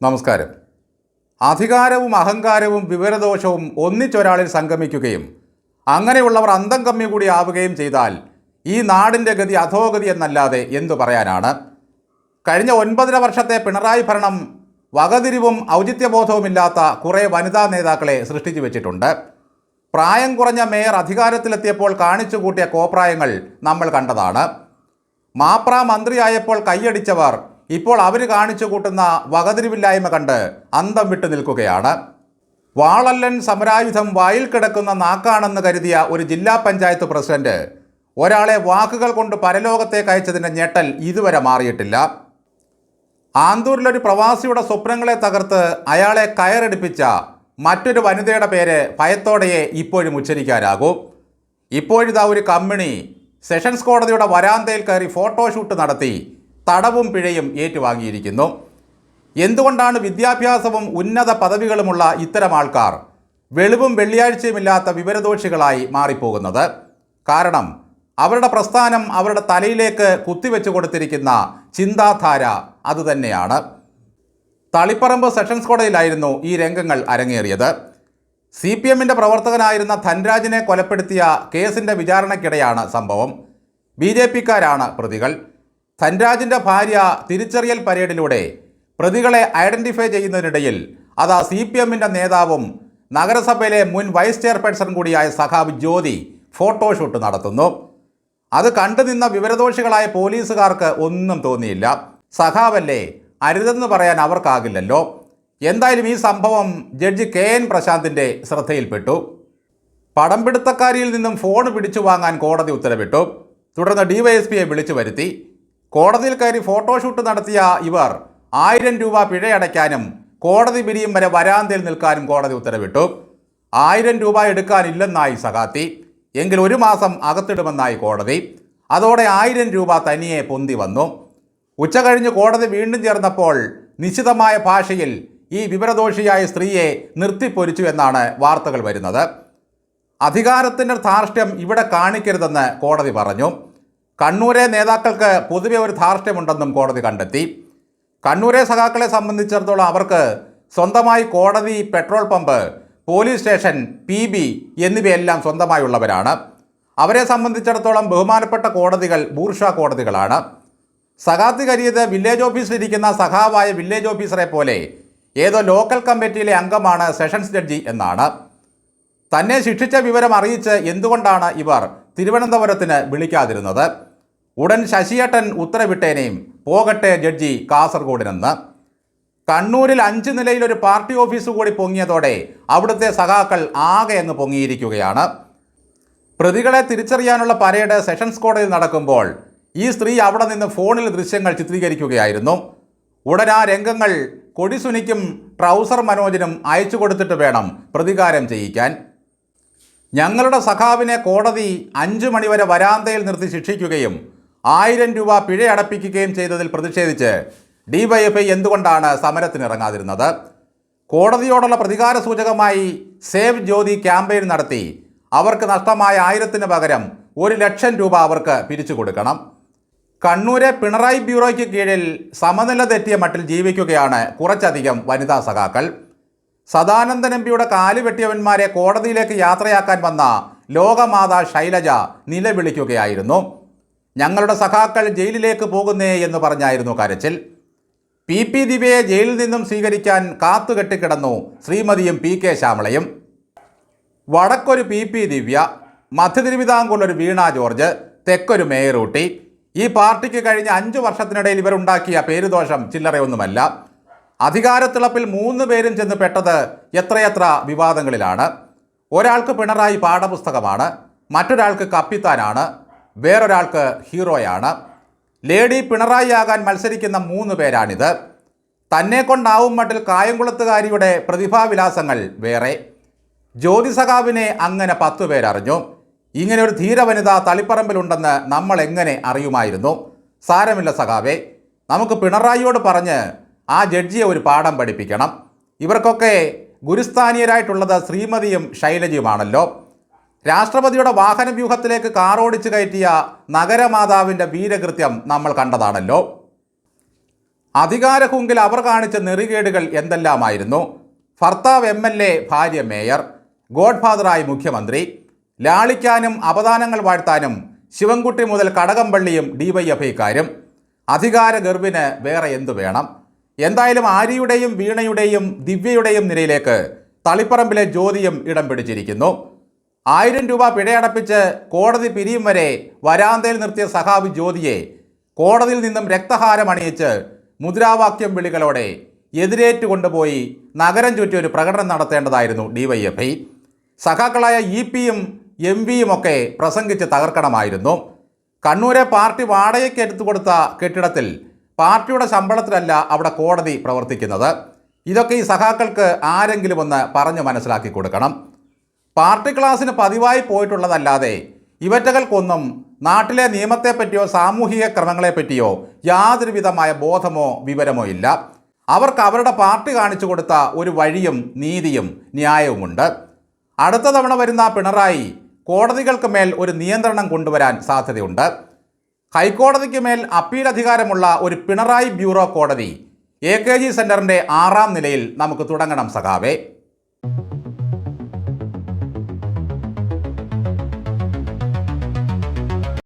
നമസ്കാരം. അധികാരവും അഹങ്കാരവും വിവരദോഷവും ഒന്നിച്ചൊരാളിൽ സംഗമിക്കുകയും അങ്ങനെയുള്ളവർ അന്തം കമ്മി കൂടി ആവുകയും ചെയ്താൽ ഈ നാടിന്റെ ഗതി അധോഗതി എന്നല്ലാതെ എന്തു പറയാനാണ്? കഴിഞ്ഞ ഒൻപതര വർഷത്തെ പിണറായി ഭരണം വകതിരിവും ഔചിത്യബോധവുമില്ലാത്ത കുറേ വനിതാ നേതാക്കളെ സൃഷ്ടിച്ചു വെച്ചിട്ടുണ്ട്. പ്രായം കുറഞ്ഞ മേയർ അധികാരത്തിലെത്തിയപ്പോൾ കാണിച്ചു കൂട്ടിയ കോപ്രായങ്ങൾ നമ്മൾ കണ്ടതാണ്. മാപ്ര മന്ത്രിയായപ്പോൾ കൈയടിച്ചവർ ഇപ്പോൾ അവർ കാണിച്ചു കൂട്ടുന്ന വകതിരിവില്ലായ്മ കണ്ട് അന്തം വിട്ടു നിൽക്കുകയാണ്. വാളല്ലൻ സമരായുധം വായിൽ കിടക്കുന്ന നാക്കാണെന്ന് കരുതിയ ഒരു ജില്ലാ പഞ്ചായത്ത് പ്രസിഡന്റ് ഒരാളെ വാക്കുകൾ കൊണ്ട് പരലോകത്തേക്ക് അയച്ചതിന്റെ ഞെട്ടൽ ഇതുവരെ മാറിയിട്ടില്ല. ആന്തൂരിലൊരു പ്രവാസിയുടെ സ്വപ്നങ്ങളെ തകർത്ത് അയാളെ കയറെടുപ്പിച്ച മറ്റൊരു വനിതയുടെ പേര് ഭയത്തോടെയേ ഇപ്പോഴും ഉച്ചരിക്കാനാകൂ. ഇപ്പോഴിതാ ഒരു കമ്മിണി സെഷൻസ് കോടതിയുടെ വരാന്തയിൽ കയറി ഫോട്ടോഷൂട്ട് നടത്തി തടവും പിഴയും ഏറ്റുവാങ്ങിയിരിക്കുന്നു. എന്തുകൊണ്ടാണ് വിദ്യാഭ്യാസവും ഉന്നത പദവികളുമുള്ള ഇത്തരം ആൾക്കാർ വെളിവും വെള്ളിയാഴ്ചയുമില്ലാത്ത വിവരദോഷികളായി മാറിപ്പോകുന്നത്? കാരണം അവരുടെ പ്രസ്ഥാനം അവരുടെ തലയിലേക്ക് കുത്തിവെച്ചു കൊടുത്തിരിക്കുന്ന ചിന്താധാര അതുതന്നെയാണ്. തളിപ്പറമ്പ് സെഷൻസ് കോടതിയിലായിരുന്നു ഈ രംഗങ്ങൾ അരങ്ങേറിയത്. സി പി എമ്മിന്റെ പ്രവർത്തകനായിരുന്ന ധൻരാജിനെ കൊലപ്പെടുത്തിയ കേസിന്റെ വിചാരണയ്ക്കിടെയാണ് സംഭവം. ബി ജെ പിക്കാരാണ് പ്രതികൾ. ധൻരാജിന്റെ ഭാര്യ തിരിച്ചറിയൽ പരേഡിലൂടെ പ്രതികളെ ഐഡന്റിഫൈ ചെയ്യുന്നതിനിടയിൽ അതാ സി പി എമ്മിന്റെ നേതാവും നഗരസഭയിലെ മുൻ വൈസ് ചെയർപേഴ്സൺ കൂടിയായ സഖാബ് ജ്യോതി ഫോട്ടോഷൂട്ട് നടത്തുന്നു. അത് കണ്ടുനിന്ന വിവരദോഷികളായ പോലീസുകാർക്ക് ഒന്നും തോന്നിയില്ല. സഖാവല്ലേ അരുതെന്ന് പറയാൻ അവർക്കാകില്ലല്ലോ. എന്തായാലും ഈ സംഭവം ജഡ്ജി കെ എൻ പ്രശാന്തിന്റെ ശ്രദ്ധയിൽപ്പെട്ടു. പടം പിടുത്തക്കാരിയിൽ നിന്നും ഫോൺ പിടിച്ചു വാങ്ങാൻ കോടതി ഉത്തരവിട്ടു. തുടർന്ന് ഡിവൈഎസ്പിയെ വിളിച്ചു വരുത്തി. കോടതിയിൽ കയറി ഫോട്ടോഷൂട്ട് നടത്തിയ ഇവർ ആയിരം രൂപ പിഴയടയ്ക്കാനും കോടതി പിരിയും വരെ വരാന്തയിൽ നിൽക്കാനും കോടതി ഉത്തരവിട്ടു. ആയിരം രൂപ എടുക്കാനില്ലെന്നായി സഹാത്തി എങ്കിൽ ഒരു മാസം അകത്തിടുമെന്നായി കോടതി. അതോടെ ആയിരം രൂപ തനിയെ പൊന്തി വന്നു. ഉച്ച കഴിഞ്ഞ് കോടതി വീണ്ടും ചേർന്നപ്പോൾ നിശിതമായ ഭാഷയിൽ ഈ വിവരദോഷിയായ സ്ത്രീയെ നിർത്തിപ്പൊരിച്ചു എന്നാണ് വാർത്തകൾ വരുന്നത്. അധികാരത്തിന്റെ ധാർഷ്ട്യം ഇവിടെ കാണിക്കരുതെന്ന് കോടതി പറഞ്ഞു. കണ്ണൂരെ നേതാക്കൾക്ക് പൊതുവെ ഒരു ധാർഷ്ട്യമുണ്ടെന്നും കോടതി കണ്ടെത്തി. കണ്ണൂരെ സഖാക്കളെ സംബന്ധിച്ചിടത്തോളം അവർക്ക് സ്വന്തമായി കോടതി petrol pump police station P B എന്നിവയെല്ലാം സ്വന്തമായുള്ളവരാണ്. അവരെ സംബന്ധിച്ചിടത്തോളം ബഹുമാനപ്പെട്ട കോടതികൾ ബൂർഷ കോടതികളാണ്. സഖാത്തി കരിയത് വില്ലേജ് ഓഫീസിലിരിക്കുന്ന സഖാവായ വില്ലേജ് ഓഫീസറെ പോലെ ഏതോ ലോക്കൽ കമ്മിറ്റിയിലെ അംഗമാണ് സെഷൻസ് ജഡ്ജി എന്നാണ്. തന്നെ ശിക്ഷിച്ച വിവരം അറിയിച്ച് എന്തുകൊണ്ടാണ് ഇവർ തിരുവനന്തപുരത്തിന് വിളിക്കാതിരുന്നത്. ഉടൻ ശശിയേട്ടൻ ഉത്തരവിട്ടേനെയും പോകട്ടെ ജഡ്ജി കാസർഗോഡിനെന്ന്. കണ്ണൂരിൽ അഞ്ച് നിലയിലൊരു പാർട്ടി ഓഫീസ് കൂടി പൊങ്ങിയതോടെ അവിടുത്തെ സഖാക്കൾ ആകെ അങ്ങ് പൊങ്ങിയിരിക്കുകയാണ്. പ്രതികളെ തിരിച്ചറിയാനുള്ള പരേഡ് സെഷൻസ് കോടതിയിൽ നടക്കുമ്പോൾ ഈ സ്ത്രീ അവിടെ നിന്ന് ഫോണിൽ ദൃശ്യങ്ങൾ ചിത്രീകരിക്കുകയായിരുന്നു. ഉടൻ ആ രംഗങ്ങൾ കൊടിസുനിക്കും ട്രൗസർ മനോജിനും അയച്ചു കൊടുത്തിട്ട് വേണം പ്രതികാരം ചെയ്യിക്കാൻ. ഞങ്ങളുടെ സഖാവിനെ കോടതി അഞ്ചു മണിവരെ വരാന്തയിൽ നിർത്തി ശിക്ഷിക്കുകയും ആയിരം രൂപ പിഴ അടപ്പിക്കുകയും ചെയ്തതിൽ പ്രതിഷേധിച്ച് ഡിവൈഎഫ്ഐ എന്തുകൊണ്ടാണ് സമരത്തിനിറങ്ങാതിരുന്നത്? കോടതിയോടുള്ള പ്രതികാര സൂചകമായി സേവ് ജ്യോതി ക്യാമ്പയിൻ നടത്തി അവർക്ക് നഷ്ടമായ ആയിരത്തിന് പകരം ഒരു ലക്ഷം രൂപ അവർക്ക് പിരിച്ചു കൊടുക്കണം. കണ്ണൂരെ പിണറായി ബ്യൂറോയ്ക്ക് കീഴിൽ സമനില തെറ്റിയ മട്ടിൽ ജീവിക്കുകയാണ് കുറച്ചധികം വനിതാ സഖാക്കൾ. സദാനന്ദൻ എം പിയുടെ കാൽ വെട്ടിയവന്മാരെ കോടതിയിലേക്ക് യാത്രയാക്കാൻ വന്ന ലോകമാതാ ശൈലജ നിലവിളിക്കുകയായിരുന്നു. ഞങ്ങളുടെ സഖാക്കൾ ജയിലിലേക്ക് പോകുന്നേ എന്ന് പറഞ്ഞായിരുന്നു കരച്ചിൽ. പി. പി. ദിവ്യയെ ജയിലിൽ നിന്നും സ്വീകരിക്കാൻ കാത്തുകെട്ടിക്കിടന്നു ശ്രീമതിയും പി. കെ. ശ്യാമളയും. വടക്കൊരു പി. പി. ദിവ്യ മധ്യ തിരുവിതാംകൂറിൽ ഒരു വീണ ജോർജ് തെക്കൊരു മേയറൂട്ടി ഈ പാർട്ടിക്ക് കഴിഞ്ഞ അഞ്ചു വർഷത്തിനിടയിൽ ഇവരുണ്ടാക്കിയ പേരുദോഷം ചില്ലറയൊന്നുമല്ല. അധികാരത്തിളപ്പിൽ മൂന്ന് പേരും ചെന്ന് പെട്ടത് എത്രയെത്ര വിവാദങ്ങളിലാണ്? ഒരാൾക്ക് പിണറായി പാഠപുസ്തകമാണ് മറ്റൊരാൾക്ക് കപ്പിത്താനാണ് വേറൊരാൾക്ക് ഹീറോയാണ്. ലേഡി പിണറായി ആകാൻ മത്സരിക്കുന്ന മൂന്ന് പേരാണിത്. തന്നെ കൊണ്ടാവും മട്ടിൽ കായംകുളത്തുകാരിയുടെ പ്രതിഭാവിലാസങ്ങൾ വേറെ. ജ്യോതിസഖാവിനെ അങ്ങനെ പത്തു പേരറിഞ്ഞു. ഇങ്ങനെ ഒരു ധീരവനിത തളിപ്പറമ്പിലുണ്ടെന്ന് നമ്മൾ എങ്ങനെ അറിയുമായിരുന്നു? സാരമില്ല സഖാവേ. നമുക്ക് പിണറായിയോട് പറഞ്ഞ് ആ ജഡ്ജിയെ ഒരു പാഠം പഠിപ്പിക്കണം. ഇവർക്കൊക്കെ ഗുരുസ്ഥാനീയരായിട്ടുള്ളത് ശ്രീമതിയും ശൈലജയുമാണല്ലോ. രാഷ്ട്രപതിയുടെ വാഹന വ്യൂഹത്തിലേക്ക് കാറോടിച്ചു കയറ്റിയ നഗരമാതാവിന്റെ വീരകൃത്യം നമ്മൾ കണ്ടതാണല്ലോ. അധികാരഹുങ്കിൽ അവർ കാണിച്ച നെറികേടുകൾ എന്തെല്ലാമായിരുന്നു? ഭർത്താവ് എം എൽ എ ഭാര്യ മേയർ ഗോഡ്ഫാദറായി മുഖ്യമന്ത്രി ലാളിക്കാനും അപദാനങ്ങൾ വാഴ്ത്താനും ശിവൻകുട്ടി മുതൽ കടകംപള്ളിയും ഡി വൈ ഡിവൈഎഫ്ഐക്കാരും അധികാര ഗർവിന് വേറെ എന്തു വേണം? എന്തായാലും ആര്യയുടെയും വീണയുടെയും ദിവ്യയുടെയും നിരയിലേക്ക് തളിപ്പറമ്പിലെ ജ്യോതിയും ഇടം പിടിച്ചിരിക്കുന്നു. ആയിരം രൂപ പിഴയടപ്പിച്ച് കോടതി പിരിയും വരെ വരാന്തയിൽ നിർത്തിയ സഹാബ് ജ്യോതിയെ കോടതിയിൽ നിന്നും രക്തഹാരം അണിയിച്ച് മുദ്രാവാക്യം വിളികളോടെ എതിരേറ്റു കൊണ്ടുപോയി നഗരം ചുറ്റി ഒരു പ്രകടനം നടത്തേണ്ടതായിരുന്നു ഡിവൈഎഫ്ഐ സഖാക്കളായ ഇ പിയും എം വിയും ഒക്കെ പ്രസംഗിച്ച് തകർക്കണമായിരുന്നു. കണ്ണൂരെ പാർട്ടി വാടകയ്ക്ക് എടുത്തു കൊടുത്ത കെട്ടിടത്തിൽ പാർട്ടിയുടെ ശമ്പളത്തിലല്ല അവിടെ കോടതി പ്രവർത്തിക്കുന്നത്. ഇതൊക്കെ ഈ സഖാക്കൾക്ക് ആരെങ്കിലും ഒന്ന് പറഞ്ഞു മനസ്സിലാക്കി കൊടുക്കണം. പാർട്ടി ക്ലാസ്സിന് പതിവായി പോയിട്ടുള്ളതല്ലാതെ ഇവറ്റകൾക്കൊന്നും നാട്ടിലെ നിയമത്തെപ്പറ്റിയോ സാമൂഹിക ക്രമങ്ങളെപ്പറ്റിയോ യാതൊരു വിധമായ ബോധമോ വിവരമോ ഇല്ല. അവർക്ക് അവരുടെ പാർട്ടി കാണിച്ചു കൊടുത്ത ഒരു വഴിയും നീതിയും ന്യായവുമുണ്ട്. അടുത്ത തവണ വരുന്ന പിണറായി കോടതികൾക്ക് മേൽ ഒരു നിയന്ത്രണം കൊണ്ടുവരാൻ സാധ്യതയുണ്ട്. ഹൈക്കോടതിക്ക് മേൽ അപ്പീൽ അധികാരമുള്ള ഒരു പിണറായി ബ്യൂറോ കോടതി എ കെ ജി സെന്ററിന്റെ ആറാം നിലയിൽ നമുക്ക് തുടങ്ങണം സഖാവേ.